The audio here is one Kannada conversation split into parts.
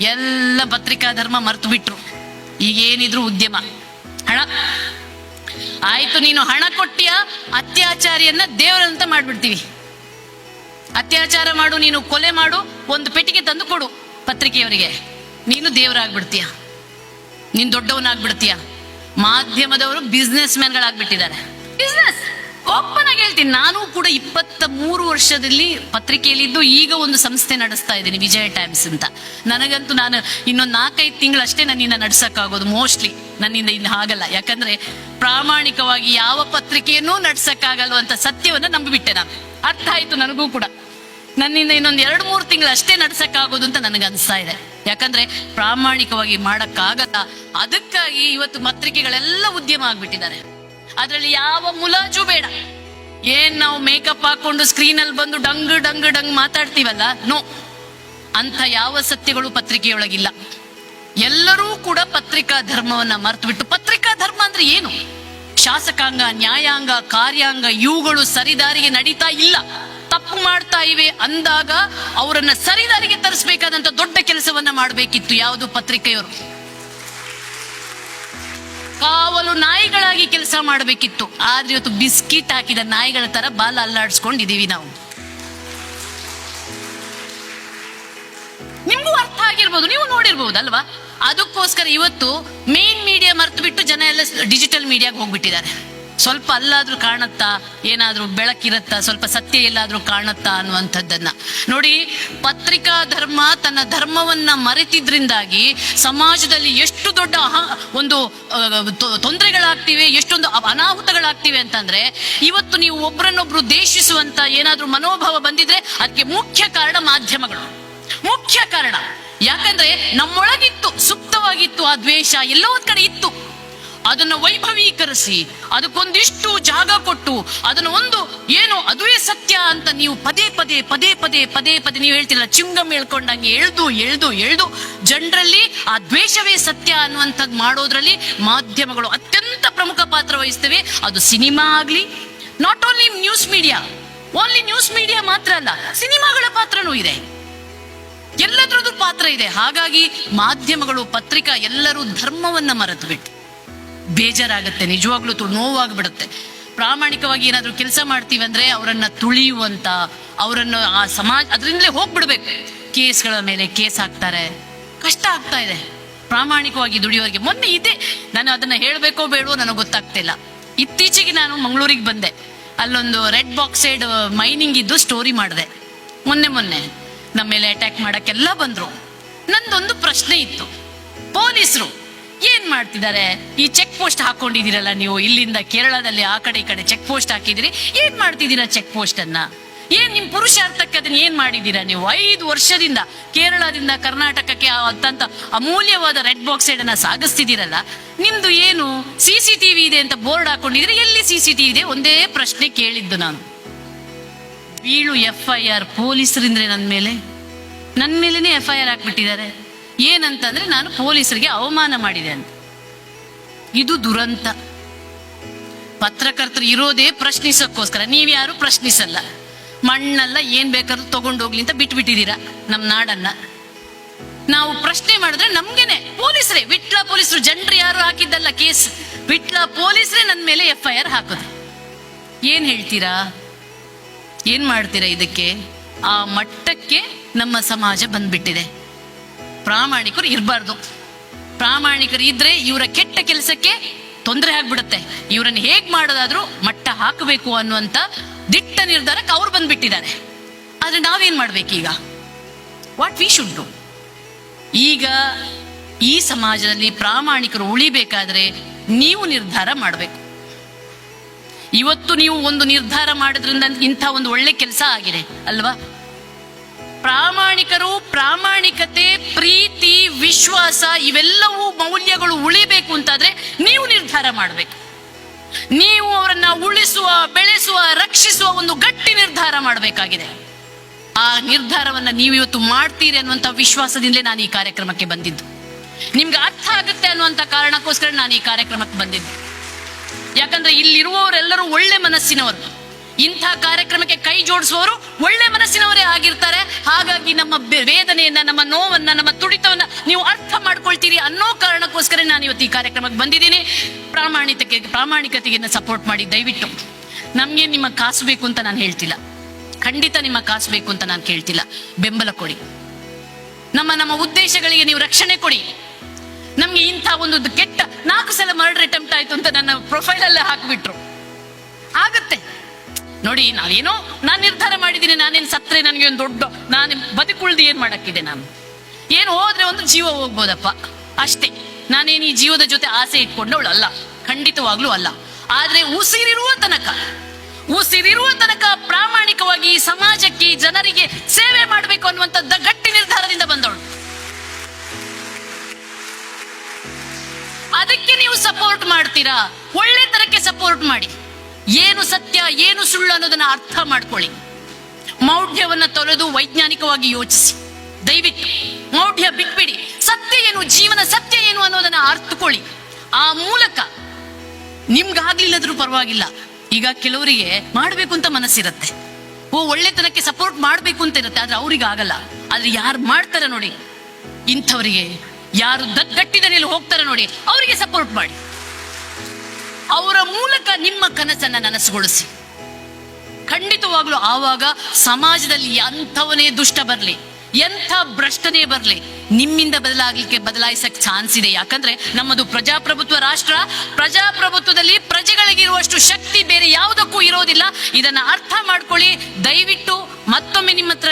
ಎಲ್ಲ ಪತ್ರಿಕಾ ಧರ್ಮ ಮರ್ತು ಬಿಟ್ರು. ಈಗ ಏನಿದ್ರು ಉದ್ಯಮ. ಹಣ. ಆಯ್ತು, ನೀನು ಹಣ ಕೊಟ್ಟಿಯ ಅತ್ಯಾಚಾರಿಯನ್ನ ದೇವರಂತ ಮಾಡ್ಬಿಡ್ತೀವಿ. ಅತ್ಯಾಚಾರ ಮಾಡು, ನೀನು ಕೊಲೆ ಮಾಡು, ಒಂದು ಪೆಟ್ಟಿಗೆ ತಂದು ಕೊಡು ಪತ್ರಿಕೆಯವರಿಗೆ. ನೀನು ದೇವರಾಗ್ಬಿಡ್ತೀಯ. ನೀನ್ ದೊಡ್ಡವನಾಗ್ಬಿಡ್ತೀಯ. ಮಾಧ್ಯಮದವರು ಬಿಸ್ನೆಸ್ ಮ್ಯಾನ್ಗಳಾಗ್ಬಿಟ್ಟಿದ್ದಾರೆ ಆಗಿ ಹೇಳ್ತೀನಿ. ನಾನು ಕೂಡ ಇಪ್ಪತ್ತ ಮೂರು ವರ್ಷದಲ್ಲಿ ಪತ್ರಿಕೆಯಲ್ಲಿದ್ದು ಈಗ ಒಂದು ಸಂಸ್ಥೆ ನಡೆಸ್ತಾ ಇದ್ದೀನಿ, ವಿಜಯ ಟೈಮ್ಸ್ ಅಂತ. ನನಗಂತೂ ನಾನು ಇನ್ನೊಂದು ನಾಲ್ಕೈದು ತಿಂಗಳಷ್ಟೇ ನನ್ನಿಂದ ನಡ್ಸಕ್ಕಾಗೋದು, ಮೋಸ್ಟ್ಲಿ ನನ್ನಿಂದ ಇನ್ನು ಆಗಲ್ಲ ಯಾಕಂದ್ರೆ ಪ್ರಾಮಾಣಿಕವಾಗಿ ಯಾವ ಪತ್ರಿಕೆಯನ್ನು ನಡ್ಸಕ್ಕಾಗಲ್ಲ ಅಂತ ಸತ್ಯವನ್ನ ನಂಬಿಬಿಟ್ಟೆ ನಾನು. ಅರ್ಥ ಆಯ್ತು ನನಗೂ ಕೂಡ. ನನ್ನಿಂದ ಇನ್ನೊಂದು ಎರಡು ಮೂರು ತಿಂಗಳು ಅಷ್ಟೇ ನಡ್ಸಕ್ಕಾಗೋದು ಅಂತ ನನಗೆ ಅನಿಸ್ತಾ ಇದೆ. ಯಾಕಂದ್ರೆ ಪ್ರಾಮಾಣಿಕವಾಗಿ ಮಾಡಕ್ಕಾಗಲ್ಲ. ಅದಕ್ಕಾಗಿ ಇವತ್ತು ಪತ್ರಿಕೆಗಳೆಲ್ಲ ಉದ್ಯಮ ಆಗ್ಬಿಟ್ಟಿದ್ದಾರೆ. ಅದರಲ್ಲಿ ಯಾವ ಮುಲಾಜು ಬೇಡ. ಏನ್ ನಾವು ಮೇಕಪ್ ಹಾಕೊಂಡು ಸ್ಕ್ರೀನ್ ಅಲ್ಲಿ ಬಂದು ಡಂಗ್ ಡಂಗ್ ಡಂಗ್ ಮಾತಾಡ್ತೀವಲ್ಲ? ನೋ ಅಂತ ಯಾವ ಸತ್ಯಗಳು ಪತ್ರಿಕೆಯೊಳಗಿಲ್ಲ. ಎಲ್ಲರೂ ಕೂಡ ಪತ್ರಿಕಾ ಧರ್ಮವನ್ನ ಮರೆತು ಬಿಟ್ಟು ಪತ್ರಿಕಾ ಧರ್ಮ ಅಂದ್ರೆ ಏನು? ಶಾಸಕಾಂಗ, ನ್ಯಾಯಾಂಗ, ಕಾರ್ಯಾಂಗ, ಇವುಗಳು ಸರಿದಾರಿಗೆ ನಡೀತಾ ಇಲ್ಲ. ತಪ್ಪು ಮಾಡ್ತಾ ಇವೆ ಅಂದಾಗ ಅವರನ್ನ ಸರಿದಾರಿಗೆ ತರಿಸಬೇಕಾದಂತ ದೊಡ್ಡ ಕೆಲಸವನ್ನ ಮಾಡಬೇಕಿತ್ತು ಯಾವುದು ಪತ್ರಿಕೆಯವರು. ಕಾವಲು ನಾಯಿಗಳಾಗಿ ಕೆಲಸ ಮಾಡಬೇಕಿತ್ತು. ಆದ್ರೆ ಇವತ್ತು ಬಿಸ್ಕಿಟ್ ಹಾಕಿದ ನಾಯಿಗಳ ತರ ಬಾಲ ಅಲ್ಲಾಡಿಸ್ಕೊಂಡಿದೀವಿ ನಾವು. ನಿಮಗೂ ಅರ್ಥ ಆಗಿರ್ಬೋದು, ನೀವು ನೋಡಿರ್ಬೋದು ಅಲ್ವಾ? ಅದಕ್ಕೋಸ್ಕರ ಇವತ್ತು ಮೇನ್ ಮೀಡಿಯಾ ಮರ್ತು ಬಿಟ್ಟು ಜನ ಎಲ್ಲ ಡಿಜಿಟಲ್ ಮೀಡಿಯಾಗೆ ಹೋಗ್ಬಿಟ್ಟಿದ್ದಾರೆ. ಸ್ವಲ್ಪ ಅಲ್ಲಾದ್ರೂ ಕಾಣುತ್ತಾ, ಏನಾದ್ರೂ ಬೆಳಕಿರತ್ತಾ, ಸ್ವಲ್ಪ ಸತ್ಯ ಎಲ್ಲಾದ್ರೂ ಕಾಣುತ್ತಾ ಅನ್ನುವಂಥದ್ದನ್ನ. ನೋಡಿ, ಪತ್ರಿಕಾ ಧರ್ಮ ತನ್ನ ಧರ್ಮವನ್ನ ಮರೆತಿದ್ರಿಂದಾಗಿ ಸಮಾಜದಲ್ಲಿ ಎಷ್ಟು ದೊಡ್ಡ ಒಂದು ತೊಂದರೆಗಳಾಗ್ತಿವೆ, ಎಷ್ಟೊಂದು ಅನಾಹುತಗಳಾಗ್ತಿವೆ ಅಂತಂದ್ರೆ, ಇವತ್ತು ನೀವು ಒಬ್ರನ್ನೊಬ್ರು ದೇಶಿಸುವಂತ ಏನಾದ್ರೂ ಮನೋಭಾವ ಬಂದಿದ್ರೆ ಅದಕ್ಕೆ ಮುಖ್ಯ ಕಾರಣ ಮಾಧ್ಯಮಗಳು. ಮುಖ್ಯ ಕಾರಣ. ಯಾಕಂದ್ರೆ ನಮ್ಮೊಳಗಿತ್ತು, ಸುಪ್ತವಾಗಿತ್ತು ಆ ದ್ವೇಷ, ಎಲ್ಲೋ ಒಂದ್ ಕಡೆ ಇತ್ತು. ಅದನ್ನ ವೈಭವೀಕರಿಸಿ, ಅದಕ್ಕೊಂದಿಷ್ಟು ಜಾಗ ಕೊಟ್ಟು, ಅದನ್ನ ಒಂದು ಏನು ಅದುವೇ ಸತ್ಯ ಅಂತ ನೀವು ಪದೇ ಪದೇ ಪದೇ ಪದೇ ಪದೇ ಪದೇ ನೀವು ಹೇಳ್ತಿರಲ್ಲ, ಚಿಂಗಮ್ ಹೇಳ್ಕೊಂಡಂಗೆ ಎಳ್ದು ಎಳ್ದು ಎಳ್ದು, ಜನರಲ್ಲಿ ಆ ದ್ವೇಷವೇ ಸತ್ಯ ಅನ್ನುವಂಥದ್ದು ಮಾಡೋದ್ರಲ್ಲಿ ಮಾಧ್ಯಮಗಳು ಅತ್ಯಂತ ಪ್ರಮುಖ ಪಾತ್ರ ವಹಿಸ್ತವೆ. ಅದು ಸಿನಿಮಾ ಆಗಲಿ not only news media only news media ಮಾತ್ರ ಅಲ್ಲ, ಸಿನಿಮಾಗಳ ಪಾತ್ರನೂ ಇದೆ. ಎಲ್ಲದರದ್ದು ಪಾತ್ರ ಇದೆ. ಹಾಗಾಗಿ ಮಾಧ್ಯಮಗಳು, ಪತ್ರಿಕಾ ಎಲ್ಲರೂ ಧರ್ಮವನ್ನ ಮರೆತು ಬಿಟ್ಟು ಬೇಜಾರಾಗುತ್ತೆ, ನಿಜವಾಗ್ಲೂ ತು, ನೋವಾಗ್ಬಿಡುತ್ತೆ. ಪ್ರಾಮಾಣಿಕವಾಗಿ ಏನಾದರೂ ಕೆಲಸ ಮಾಡ್ತೀವಿ ಅಂದ್ರೆ ಅವರನ್ನ ತುಳಿಯುವಂತ, ಅವರನ್ನು ಆ ಸಮಾಜ, ಅದರಿಂದಲೇ ಹೋಗ್ಬಿಡ್ಬೇಕು. ಕೇಸ್ಗಳ ಮೇಲೆ ಕೇಸ್ ಹಾಕ್ತಾರೆ. ಕಷ್ಟ ಆಗ್ತಾ ಇದೆ. ಪ್ರಾಮಾಣಿಕವಾಗಿ ದುಡಿಯೋರಿಗೆ. ಮೊನ್ನೆ ಇದೆ, ನಾನು ಅದನ್ನ ಹೇಳಬೇಕೋ ಬೇಡವೋ ನನಗೆ ಗೊತ್ತಾಗ್ತಿಲ್ಲ. ಇತ್ತೀಚೆಗೆ ನಾನು ಮಂಗಳೂರಿಗೆ ಬಂದೆ. ಅಲ್ಲೊಂದು ರೆಡ್ ಬಾಕ್ಸೈಡ್ ಮೈನಿಂಗ್ ಇದ್ದು ಸ್ಟೋರಿ ಮಾಡಿದೆ. ಮೊನ್ನೆ ಮೊನ್ನೆ ನಮ್ಮ ಮೇಲೆ ಅಟ್ಯಾಕ್ ಮಾಡೋಕ್ಕೆಲ್ಲ ಬಂದ್ರು. ನಂದೊಂದು ಪ್ರಶ್ನೆ ಇತ್ತು. ಪೊಲೀಸರು ಏನ್ ಮಾಡ್ತಿದ್ದಾರೆ? ಈ ಚೆಕ್ ಪೋಸ್ಟ್ ಹಾಕೊಂಡಿದ್ದೀರಲ್ಲ ನೀವು? ಇಲ್ಲಿಂದ ಕೇರಳದಲ್ಲಿ ಆ ಕಡೆ ಈ ಕಡೆ ಚೆಕ್ ಪೋಸ್ಟ್ ಹಾಕಿದಿರಿ ಏನ್ ಮಾಡ್ತಿದ್ದೀರಾ ಚೆಕ್ ಪೋಸ್ಟ್ ಅನ್ನ? ಏನ್ ನಿಮ್ ಪುರುಷಾರ್ಥಕ್ಕೆ ಅದನ್ನ ಏನ್ ಮಾಡಿದೀರಾ ನೀವು? ಐದು ವರ್ಷದಿಂದ ಕೇರಳದಿಂದ ಕರ್ನಾಟಕಕ್ಕೆ ಅತ್ಯಂತ ಅಮೂಲ್ಯವಾದ ರೆಡ್ ಬಾಕ್ಸ್ ಅನ್ನ ಸಾಗಿಸ್ತಿದ್ದೀರಲ್ಲ, ನಿಮ್ದು ಏನು ಸಿ ಟಿವಿ ಇದೆ ಅಂತ ಬೋರ್ಡ್ ಹಾಕೊಂಡಿದ್ರೆ ಎಲ್ಲಿ ಸಿ ಟಿವಿ ಇದೆ? ಒಂದೇ ಪ್ರಶ್ನೆ ಕೇಳಿದ್ದು ನಾನು. ಬೀಳು ಎಫ್ ಐ ಆರ್ ಪೊಲೀಸರಿಂದ್ರೆ ನನ್ನ ಮೇಲೆ. ನನ್ನ ಮೇಲೇನೆ ಎಫ್ ಐ ಆರ್ ಹಾಕ್ಬಿಟ್ಟಿದ್ದಾರೆ. ಏನಂತಂದ್ರೆ ನಾನು ಪೊಲೀಸರಿಗೆ ಅವಮಾನ ಮಾಡಿದೆ ಅಂತ. ಇದು ದುರಂತ. ಪತ್ರಕರ್ತರು ಇರೋದೇ ಪ್ರಶ್ನಿಸೋಕ್ಕೋಸ್ಕರ. ನೀವ್ಯಾರು ಪ್ರಶ್ನಿಸಲ್ಲ. ಮಣ್ಣೆಲ್ಲ ಏನ್ ಬೇಕಾದ್ರೂ ತಗೊಂಡೋಗ್ಲಿ ಅಂತ ಬಿಟ್ಬಿಟ್ಟಿದ್ದೀರಾ ನಮ್ಮ ನಾಡನ್ನ. ನಾವು ಪ್ರಶ್ನೆ ಮಾಡಿದ್ರೆ ನಮ್ಗೆನೆ ಪೊಲೀಸರೇ, ವಿಟ್ಲ ಪೊಲೀಸರು, ಜನರು ಯಾರು ಹಾಕಿದ್ದಲ್ಲ ಕೇಸ್, ವಿಟ್ಲ ಪೊಲೀಸರೇ ನನ್ನ ಮೇಲೆ ಎಫ್ ಐ ಆರ್ ಹಾಕೋದು. ಏನ್ ಹೇಳ್ತೀರಾ? ಏನ್ ಮಾಡ್ತೀರಾ ಇದಕ್ಕೆ? ಆ ಮಟ್ಟಕ್ಕೆ ನಮ್ಮ ಸಮಾಜ ಬಂದ್ಬಿಟ್ಟಿದೆ. ಪ್ರಾಮಾಣಿಕರು ಇರಬಾರ್ದು. ಪ್ರಾಮಾಣಿಕರು ಇದ್ರೆ ಇವರ ಕೆಟ್ಟ ಕೆಲಸಕ್ಕೆ ತೊಂದರೆ ಆಗ್ಬಿಡುತ್ತೆ. ಇವರನ್ನು ಹೇಗ್ ಮಾಡೋದಾದ್ರೂ ಮಟ್ಟ ಹಾಕಬೇಕು ಅನ್ನುವಂತ ದಿಟ್ಟ ನಿರ್ಧಾರಕ್ಕೆ ಅವ್ರು ಬಂದ್ಬಿಟ್ಟಿದ್ದಾರೆ. ಆದ್ರೆ ನಾವೇನ್ ಮಾಡ್ಬೇಕೀಗ ವಾಟ್ ವಿ ಶುಡ್ ಡೂ ಈಗ ಈ ಸಮಾಜದಲ್ಲಿ ಪ್ರಾಮಾಣಿಕರು ಉಳಿಬೇಕಾದ್ರೆ ನೀವು ನಿರ್ಧಾರ ಮಾಡಬೇಕು. ಇವತ್ತು ನೀವು ಒಂದು ನಿರ್ಧಾರ ಮಾಡೋದ್ರಿಂದ ಇಂಥ ಒಂದು ಒಳ್ಳೆ ಕೆಲಸ ಆಗಿದೆ, ಅಲ್ವಾ? ಪ್ರಾಮಾಣಿಕರು, ಪ್ರಾಮಾಣಿಕತೆ, ಪ್ರೀತಿ, ವಿಶ್ವಾಸ ಇವೆಲ್ಲವೂ ಮೌಲ್ಯಗಳು ಉಳಿಬೇಕು ಅಂತಾದ್ರೆ ನೀವು ನಿರ್ಧಾರ ಮಾಡಬೇಕು. ನೀವು ಅವರನ್ನ ಉಳಿಸುವ, ಬೆಳೆಸುವ, ರಕ್ಷಿಸುವ ಒಂದು ಗಟ್ಟಿ ನಿರ್ಧಾರ ಮಾಡಬೇಕಾಗಿದೆ. ಆ ನಿರ್ಧಾರವನ್ನ ನೀವು ಇವತ್ತು ಮಾಡ್ತೀರಿ ಅನ್ನುವಂಥ ವಿಶ್ವಾಸದಿಂದಲೇ ನಾನು ಈ ಕಾರ್ಯಕ್ರಮಕ್ಕೆ ಬಂದಿದ್ದು. ನಿಮ್ಗೆ ಅರ್ಥ ಆಗುತ್ತೆ ಅನ್ನುವಂಥ ಕಾರಣಕ್ಕೋಸ್ಕರ ನಾನು ಈ ಕಾರ್ಯಕ್ರಮಕ್ಕೆ ಬಂದಿದ್ದು. ಯಾಕಂದ್ರೆ ಇಲ್ಲಿರುವವರೆಲ್ಲರೂ ಒಳ್ಳೆ ಮನಸ್ಸಿನವರು. ಇಂಥ ಕಾರ್ಯಕ್ರಮಕ್ಕೆ ಕೈ ಜೋಡಿಸುವವರು ಒಳ್ಳೆ ಮನಸ್ಸಿನವರೇ. ವೇದನೆಯನ್ನ, ನಮ್ಮ ನೋವನ್ನ, ನಮ್ಮ ತುಡಿತವನ್ನ ಕಾರಣಕ್ಕೋಸ್ಕರ ನಾನು ಇವತ್ತು ಈ ಕಾರ್ಯಕ್ರಮಕ್ಕೆ ಬಂದಿದ್ದೀನಿ. ಪ್ರಾಮಾಣಿಕತೆಗೆ ಪ್ರಾಮಾಣಿಕತೆಯನ್ನು ಸಪೋರ್ಟ್ ಮಾಡಿ, ದಯವಿಟ್ಟು. ನಮಗೆ ನಿಮ್ಮ ಕಾಸು ಬೇಕು ಅಂತ ನಾನು ಹೇಳ್ತಿಲ್ಲ. ಖಂಡಿತ ನಿಮ್ಮ ಕಾಸು ಬೇಕು ಅಂತ ನಾನು ಕೇಳ್ತಿಲ್ಲ. ಬೆಂಬಲ ಕೊಡಿ. ನಮ್ಮ ನಮ್ಮ ಉದ್ದೇಶಗಳಿಗೆ ನೀವು ರಕ್ಷಣೆ ಕೊಡಿ. ನಮ್ಗೆ ಇಂಥ ಒಂದು ಕೆಟ್ಟ ನಾಲ್ಕು ಸಲ ಮರ್ಡರ್ ಅಟೆಂಪ್ಟ್ ಆಯ್ತು ಅಂತ ನನ್ನ ಪ್ರೊಫೈಲ್ ಅಲ್ಲೇ ಹಾಕ್ಬಿಟ್ರು. ಆಗತ್ತೆ. ನೋಡಿ, ನಾನೇನೋ ನಾನು ನಿರ್ಧಾರ ಮಾಡಿದ್ದೀನಿ ನಾನೇನು ಸತ್ರೆ ನನಗೆ ಒಂದು ದೊಡ್ಡ ನಾನು ಬದುಕುಳ್ದು ಏನು ಮಾಡಕ್ಕಿದೆ ನಾನು? ಏನು ಹೋದ್ರೆ ಒಂದು ಜೀವ ಹೋಗ್ಬೋದಪ್ಪ. ಅಷ್ಟೇ. ನಾನೇನು ಈ ಜೀವದ ಜೊತೆ ಆಸೆ ಇಟ್ಕೊಂಡವಳು ಅಲ್ಲ. ಖಂಡಿತವಾಗ್ಲೂ ಅಲ್ಲ. ಆದ್ರೆ ಉಸಿರಿರುವ ತನಕ ಉಸಿರಿರುವ ತನಕ ಪ್ರಾಮಾಣಿಕವಾಗಿ ಸಮಾಜಕ್ಕೆ ಜನರಿಗೆ ಸೇವೆ ಮಾಡಬೇಕು ಅನ್ನುವಂಥದ್ದ ಗಟ್ಟಿ ನಿರ್ಧಾರದಿಂದ ಬಂದವಳು. ಅದಕ್ಕೆ ನೀವು ಸಪೋರ್ಟ್ ಮಾಡ್ತೀರಾ? ಒಳ್ಳೆ ತರಕ್ಕೆ ಸಪೋರ್ಟ್ ಮಾಡಿ. ಏನು ಸತ್ಯ, ಏನು ಸುಳ್ಳು ಅನ್ನೋದನ್ನ ಅರ್ಥ ಮಾಡ್ಕೊಳ್ಳಿ. ಮೌಢ್ಯವನ್ನ ತೊರೆದು ವೈಜ್ಞಾನಿಕವಾಗಿ ಯೋಚಿಸಿ. ದಯವಿಟ್ಟು ಮೌಢ್ಯ ಬಿಟ್ಬಿಡಿ. ಸತ್ಯ ಏನು, ಜೀವನ ಸತ್ಯ ಏನು ಅನ್ನೋದನ್ನ ಅರ್ಥಕೊಳ್ಳಿ. ಆ ಮೂಲಕ ನಿಮ್ಗಾಗ್ಲಿಲ್ಲದ್ರೂ ಪರವಾಗಿಲ್ಲ. ಈಗ ಕೆಲವರಿಗೆ ಮಾಡಬೇಕು ಅಂತ ಮನಸ್ಸಿರತ್ತೆ. ಓ, ಒಳ್ಳೆತನಕ್ಕೆ ಸಪೋರ್ಟ್ ಮಾಡಬೇಕು ಅಂತ ಇರುತ್ತೆ, ಆದ್ರೆ ಅವ್ರಿಗೆ ಆಗಲ್ಲ ಆದ್ರೆ ಯಾರು ಮಾಡ್ತಾರೆ ನೋಡಿ, ಇಂಥವರಿಗೆ ಯಾರು ದಟ್ಟಿದ ನೀಲು ಹೋಗ್ತಾರೆ ನೋಡಿ, ಅವರಿಗೆ ಸಪೋರ್ಟ್ ಮಾಡಿ. ಅವರ ಮೂಲಕ ನಿಮ್ಮ ಕನಸನ್ನು ನನಸುಗೊಳಿಸಿ. ಖಂಡಿತವಾಗ್ಲೂ ಆವಾಗ ಸಮಾಜದಲ್ಲಿ ಎಂಥವನೇ ದುಷ್ಟ ಬರಲಿ, ಎಂಥ ಭ್ರಷ್ಟನೇ ಬರಲಿ, ನಿಮ್ಮಿಂದ ಬದಲಾಗಲಿಕ್ಕೆ ಬದಲಾಯಿಸಕ್ಕೆ ಚಾನ್ಸ್ ಇದೆ. ಯಾಕಂದ್ರೆ ನಮ್ಮದು ಪ್ರಜಾಪ್ರಭುತ್ವ ರಾಷ್ಟ್ರ, ಪ್ರಜಾಪ್ರಭುತ್ವದಲ್ಲಿ ಪ್ರಜೆಗಳಿಗಿರುವಷ್ಟು ಶಕ್ತಿ ಬೇರೆ ಯಾವುದಕ್ಕೂ ಇರೋದಿಲ್ಲ. ಇದನ್ನ ಅರ್ಥ ಮಾಡ್ಕೊಳ್ಳಿ, ದಯವಿಟ್ಟು ಮತ್ತೊಮ್ಮೆ ನಿಮ್ಮ ಹತ್ರ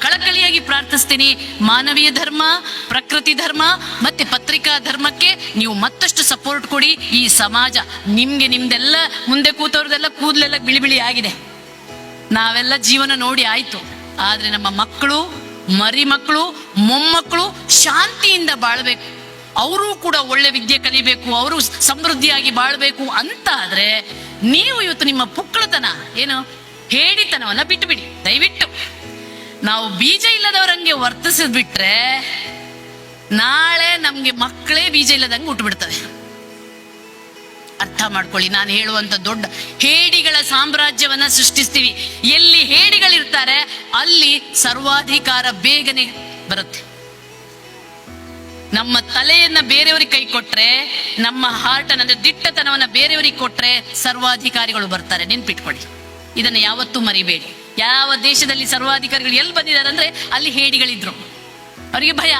ಕಳಕಳಿಯಾಗಿ ಪ್ರಾರ್ಥಿಸ್ತೀನಿ. ಮಾನವೀಯ ಧರ್ಮ, ಪ್ರಕೃತಿ ಧರ್ಮ ಮತ್ತೆ ಪತ್ರಿಕಾ ಧರ್ಮಕ್ಕೆ ನೀವು ಮತ್ತಷ್ಟು ಸಪೋರ್ಟ್ ಕೊಡಿ. ಈ ಸಮಾಜ ನಿಮ್ಗೆ ನಿಮ್ದೆಲ್ಲ ಮುಂದೆ ಕೂತವ್ರದೆಲ್ಲ ಕೂದಲೆಲ್ಲ ಬಿಳಿ ಬಿಳಿ ಆಗಿದೆ. ನಾವೆಲ್ಲ ಜೀವನ ನೋಡಿ ಆಯ್ತು. ಆದ್ರೆ ನಮ್ಮ ಮಕ್ಕಳು ಮರಿ ಮಕ್ಕಳು ಮೊಮ್ಮಕ್ಕಳು ಶಾಂತಿಯಿಂದ ಬಾಳ್ಬೇಕು. ಅವರು ಕೂಡ ಒಳ್ಳೆ ವಿದ್ಯೆ ಕಲಿಬೇಕು, ಅವರು ಸಮೃದ್ಧಿಯಾಗಿ ಬಾಳ್ಬೇಕು ಅಂತ ಆದ್ರೆ ನೀವು ಇವತ್ತು ನಿಮ್ಮ ಪುಕ್ಕಳತನ ಏನು ಹೇಳಿತನವನ್ನ ಬಿಟ್ಟು ಬಿಡಿ ದಯವಿಟ್ಟು. ನಾವು ಬೀಜ ಇಲ್ಲದವರಂಗೆ ವರ್ತಿಸಿದ್ಬಿಟ್ರೆ ನಾಳೆ ನಮ್ಗೆ ಮಕ್ಕಳೇ ಬೀಜ ಇಲ್ಲದಂಗೆ ಹುಟ್ಟುಬಿಡ್ತವೆ ಅರ್ಥ ಮಾಡ್ಕೊಳ್ಳಿ, ನಾನು ಹೇಳುವಂತ ದೊಡ್ಡ ಹೇಡಿಗಳ ಸಾಮ್ರಾಜ್ಯವನ್ನ ಸೃಷ್ಟಿಸ್ತೀವಿ. ಎಲ್ಲಿ ಹೇಡಿಗಳಿರ್ತಾರೆ, ಅಲ್ಲಿ ಸರ್ವಾಧಿಕಾರ ಬೇಗನೆ ಬರುತ್ತೆ. ನಮ್ಮ ತಲೆಯನ್ನ ಬೇರೆಯವರಿಗೆ ಕೈ ಕೊಟ್ರೆ, ನಮ್ಮ ಹಾರ್ಟ್ ಅಂದ್ರೆ ದಿಟ್ಟತನವನ್ನ ಬೇರೆಯವರಿಗೆ ಕೊಟ್ರೆ ಸರ್ವಾಧಿಕಾರಿಗಳು ಬರ್ತಾರೆ. ನೆನ್ಪಿಟ್ಕೊಳ್ಳಿ. ಇದನ್ನ ಯಾವತ್ತೂ ಮರಿಬೇಡಿ. ಯಾವ ದೇಶದಲ್ಲಿ ಸರ್ವಾಧಿಕಾರಿಗಳು ಎಲ್ಲಿ ಬಂದಿದ್ದಾರೆ ಅಂದ್ರೆ ಅಲ್ಲಿ ಹೇಡಿಗಳಿದ್ರು. ಅವರಿಗೆ ಭಯ.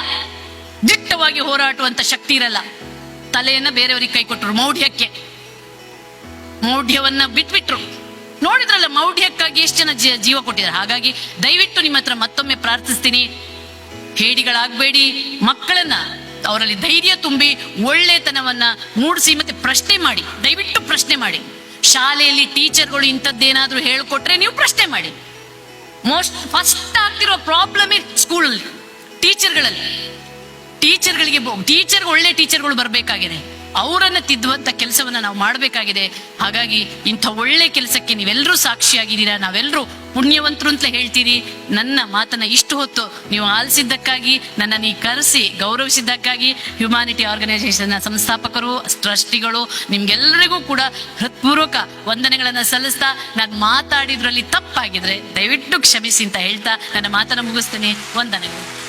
ದಿಟ್ಟವಾಗಿ ಹೋರಾಟುವಂತ ಶಕ್ತಿ ಇರಲ್ಲ. ತಲೆಯನ್ನ ಬೇರೆಯವರಿಗೆ ಕೈ ಕೊಟ್ಟರು. ಮೌಢ್ಯಕ್ಕೆ. ಮೌಢ್ಯವನ್ನ ಬಿಟ್ಬಿಟ್ರು. ನೋಡಿದ್ರಲ್ಲ ಮೌಢ್ಯಕ್ಕಾಗಿ ಎಷ್ಟು ಜನ ಜೀವ ಕೊಟ್ಟಿದ್ದಾರೆ. ಹಾಗಾಗಿ ದಯವಿಟ್ಟು ನಿಮ್ಮ ಹತ್ರ ಮತ್ತೊಮ್ಮೆ ಪ್ರಾರ್ಥಿಸ್ತೀನಿ. ಹೇಡಿಗಳಾಗಬೇಡಿ. ಮಕ್ಕಳನ್ನ ಅವರಲ್ಲಿ ಧೈರ್ಯ ತುಂಬಿ ಒಳ್ಳೆತನವನ್ನ ಮೂಡಿಸಿ ಮತ್ತೆ ಪ್ರಶ್ನೆ ಮಾಡಿ. ದಯವಿಟ್ಟು ಪ್ರಶ್ನೆ ಮಾಡಿ. ಶಾಲೆಯಲ್ಲಿ ಟೀಚರ್ಗಳು ಇಂಥದ್ದೇನಾದ್ರೂ ಹೇಳ್ಕೊಟ್ರೆ ನೀವು ಪ್ರಶ್ನೆ ಮಾಡಿ. ಮೋಸ್ಟ್ ಫಸ್ಟ್ ಆಗ್ತಿರೋ ಪ್ರಾಬ್ಲಮ್ ಸ್ಕೂಲಲ್ಲಿ ಟೀಚರ್ಗಳಲ್ಲಿ ಟೀಚರ್ಗಳಿಗೆ ಟೀಚರ್ ಒಳ್ಳೆ ಟೀಚರ್ಗಳು ಬರಬೇಕಾಗಿದೆ. ಅವರನ್ನ ತಿದ್ದುವಂತ ಕೆಲಸವನ್ನ ನಾವು ಮಾಡಬೇಕಾಗಿದೆ. ಹಾಗಾಗಿ ಇಂಥ ಒಳ್ಳೆ ಕೆಲಸಕ್ಕೆ ನೀವೆಲ್ಲರೂ ಸಾಕ್ಷಿಯಾಗಿದ್ದೀರಾ ನಾವೆಲ್ಲರೂ ಪುಣ್ಯವಂತರು ಅಂತಲೇ ಹೇಳ್ತೀರಿ. ನನ್ನ ಮಾತನ್ನ ಇಷ್ಟು ಹೊತ್ತು ನೀವು ಆಲಿಸಿದ್ದಕ್ಕಾಗಿ, ನನ್ನನ್ನು ಈ ಕರೆಸಿ ಗೌರವಿಸಿದ್ದಕ್ಕಾಗಿ ಹ್ಯುಮಾನಿಟಿ ಆರ್ಗನೈಸೇಷನ್ ಸಂಸ್ಥಾಪಕರು, ಟ್ರಸ್ಟಿಗಳು ನಿಮ್ಗೆಲ್ಲರಿಗೂ ಕೂಡ ಹೃತ್ಪೂರ್ವಕ ವಂದನೆಗಳನ್ನು ಸಲ್ಲಿಸ್ತಾ ನಾನು ಮಾತಾಡಿದ್ರಲ್ಲಿ ತಪ್ಪಾಗಿದ್ರೆ ದಯವಿಟ್ಟು ಕ್ಷಮಿಸಿ ಅಂತ ಹೇಳ್ತಾ ನನ್ನ ಮಾತನ್ನ ಮುಗಿಸ್ತೇನೆ. ವಂದನೆಗಳು.